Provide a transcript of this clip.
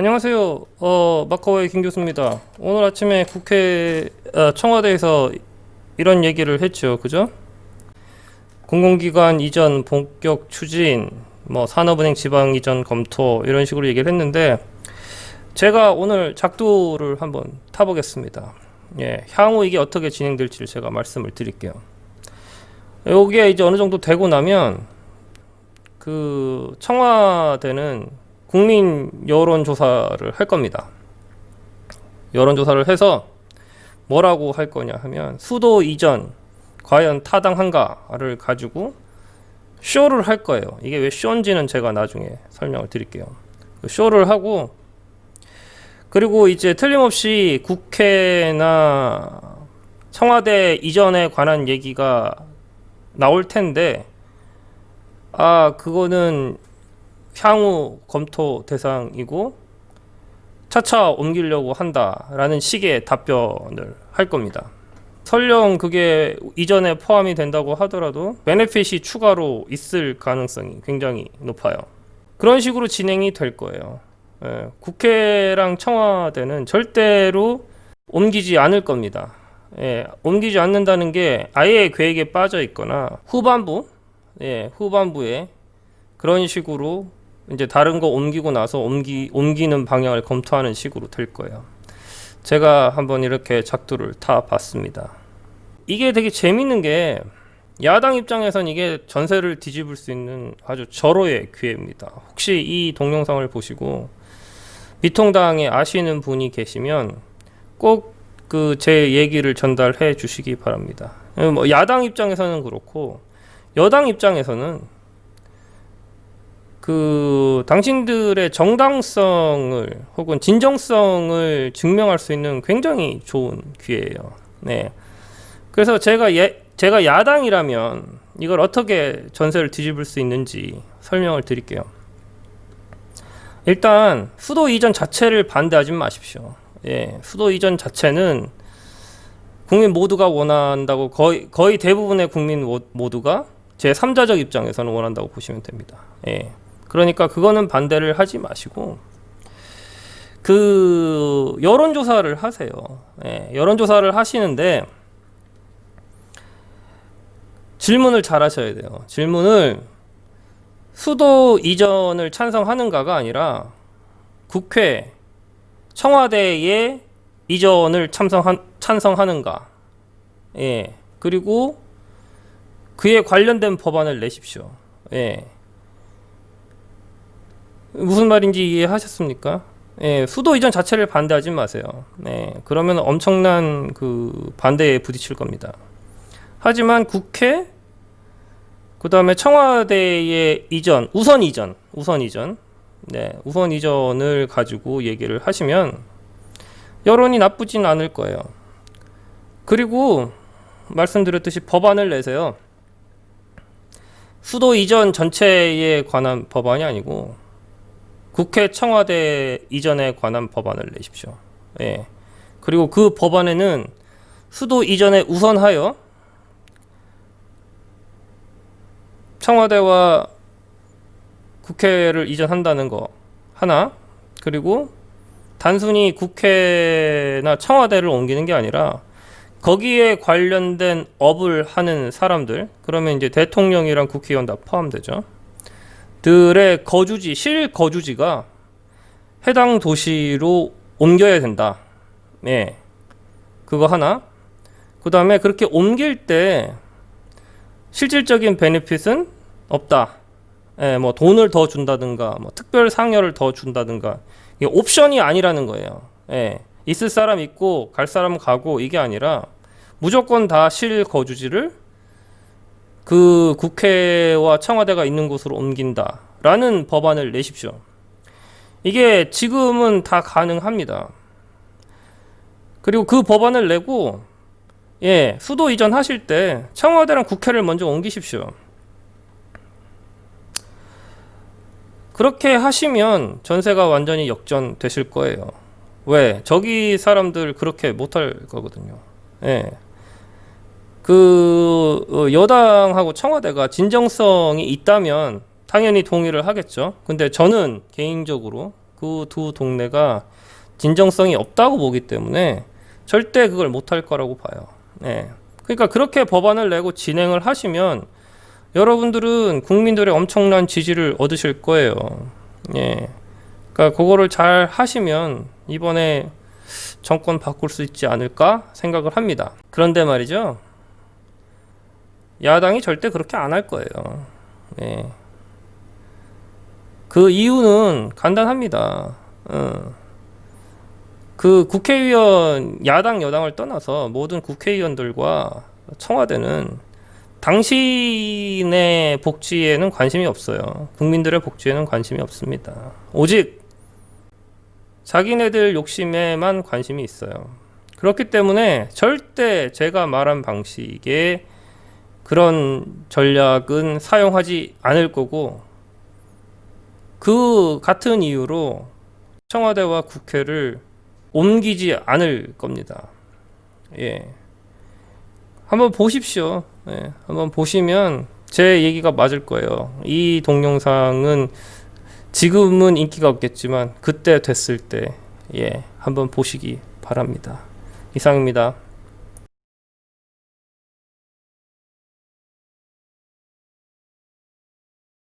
안녕하세요. 어, 마커웨이 김 교수입니다. 오늘 아침에 국회 아, 청와대에서 이런 얘기를 했죠. 그죠? 공공기관 이전 본격 추진, 뭐 산업은행 지방 이전 검토 이런 식으로 얘기를 했는데 제가 오늘 작두를 한번 타보겠습니다. 예, 향후 이게 어떻게 진행될지를 제가 말씀을 드릴게요. 여기에 이제 어느 정도 되고 나면 그 청와대는 국민 여론조사를 할 겁니다. 여론조사를 해서 뭐라고 할 거냐 하면 수도 이전 과연 타당한가를 가지고 쇼를 할 거예요. 이게 왜 쇼인지는 제가 나중에 설명을 드릴게요. 그 쇼를 하고 그리고 이제 틀림없이 국회나 청와대 이전에 관한 얘기가 나올 텐데 아 그거는 향후 검토 대상이고 차차 옮기려고 한다라는 식의 답변을 할 겁니다. 설령 그게 이전에 포함이 된다고 하더라도 베네핏이 추가로 있을 가능성이 굉장히 높아요. 그런 식으로 진행이 될 거예요. 예, 국회랑 청와대는 절대로 옮기지 않을 겁니다. 예, 옮기지 않는다는 게 아예 계획에 빠져 있거나 후반부, 예, 후반부에 그런 식으로 이제 다른 거 옮기고 나서 옮기 옮기는 방향을 검토하는 식으로 될 거예요. 제가 한번 이렇게 작두를 타 봤습니다. 이게 되게 재밌는 게 야당 입장에선 이게 전세를 뒤집을 수 있는 아주 절호의 기회입니다. 혹시 이 동영상을 보시고 미통당에 아시는 분이 계시면 꼭 그 제 얘기를 전달해 주시기 바랍니다. 뭐 야당 입장에서는 그렇고 여당 입장에서는 그 당신들의 정당성을 혹은 진정성을 증명할 수 있는 굉장히 좋은 기회예요. 네. 그래서 제가 예, 제가 야당이라면 이걸 어떻게 전세를 뒤집을 수 있는지 설명을 드릴게요. 일단 수도 이전 자체를 반대하지 마십시오. 예, 수도 이전 자체는 국민 모두가 원한다고 거의 거의 대부분의 국민 모- 모두가 제 3자적 입장에서는 원한다고 보시면 됩니다. 예. 그러니까 그거는 반대를 하지 마시고 그 여론조사를 하세요. 예, 여론조사를 하시는데 질문을 잘 하셔야 돼요. 질문을 수도 이전을 찬성하는가가 아니라 국회, 청와대의 이전을 참성한, 찬성하는가. 예. 그리고 그에 관련된 법안을 내십시오. 예. 무슨 말인지 이해하셨습니까? 예, 수도 이전 자체를 반대하지 마세요. 네, 그러면 엄청난 그 반대에 부딪힐 겁니다. 하지만 국회, 그 다음에 청와대의 이전, 우선 이전, 우선 이전, 네, 우선 이전을 가지고 얘기를 하시면 여론이 나쁘진 않을 거예요. 그리고 말씀드렸듯이 법안을 내세요. 수도 이전 전체에 관한 법안이 아니고 국회 청와대 이전에 관한 법안을 내십시오. 예. 그리고 그 법안에는 수도 이전에 우선하여 청와대와 국회를 이전한다는 거 하나 그리고 단순히 국회나 청와대를 옮기는 게 아니라 거기에 관련된 업을 하는 사람들 그러면 이제 대통령이랑 국회의원 다 포함되죠. 들의 거주지 실 거주지가 해당 도시로 옮겨야 된다. 예. 그거 하나. 그 다음에 그렇게 옮길 때 실질적인 베네핏은 없다. 예, 뭐 돈을 더 준다든가 뭐 특별 상여를 더 준다든가 이게 옵션이 아니라는 거예요. 예. 있을 사람 있고 갈 사람 가고 이게 아니라 무조건 다 실 거주지를 그 국회와 청와대가 있는 곳으로 옮긴다라는 법안을 내십시오. 이게 지금은 다 가능합니다. 그리고 그 법안을 내고 예, 수도 이전 하실 때 청와대랑 국회를 먼저 옮기십시오. 그렇게 하시면 전세가 완전히 역전되실 거예요. 왜? 저기 사람들 그렇게 못할 거거든요. 예. 그 어, 여당하고 청와대가 진정성이 있다면 당연히 동의를 하겠죠. 근데 저는 개인적으로 그 두 동네가 진정성이 없다고 보기 때문에 절대 그걸 못할 거라고 봐요. 예. 그러니까 그렇게 법안을 내고 진행을 하시면 여러분들은 국민들의 엄청난 지지를 얻으실 거예요. 예. 그러니까 그거를 잘 하시면 이번에 정권 바꿀 수 있지 않을까 생각을 합니다. 그런데 말이죠. 야당이 절대 그렇게 안 할 거예요. 예. 그 이유는 간단합니다. 어. 그 국회의원 야당 여당을 떠나서 모든 국회의원들과 청와대는 당신의 복지에는 관심이 없어요. 국민들의 복지에는 관심이 없습니다. 오직 자기네들 욕심에만 관심이 있어요. 그렇기 때문에 절대 제가 말한 방식의 그런 전략은 사용하지 않을 거고 그 같은 이유로 청와대와 국회를 옮기지 않을 겁니다. 예. 한번 보십시오. 예. 한번 보시면 제 얘기가 맞을 거예요. 이 동영상은 지금은 인기가 없겠지만 그때 됐을 때 예. 한번 보시기 바랍니다. 이상입니다.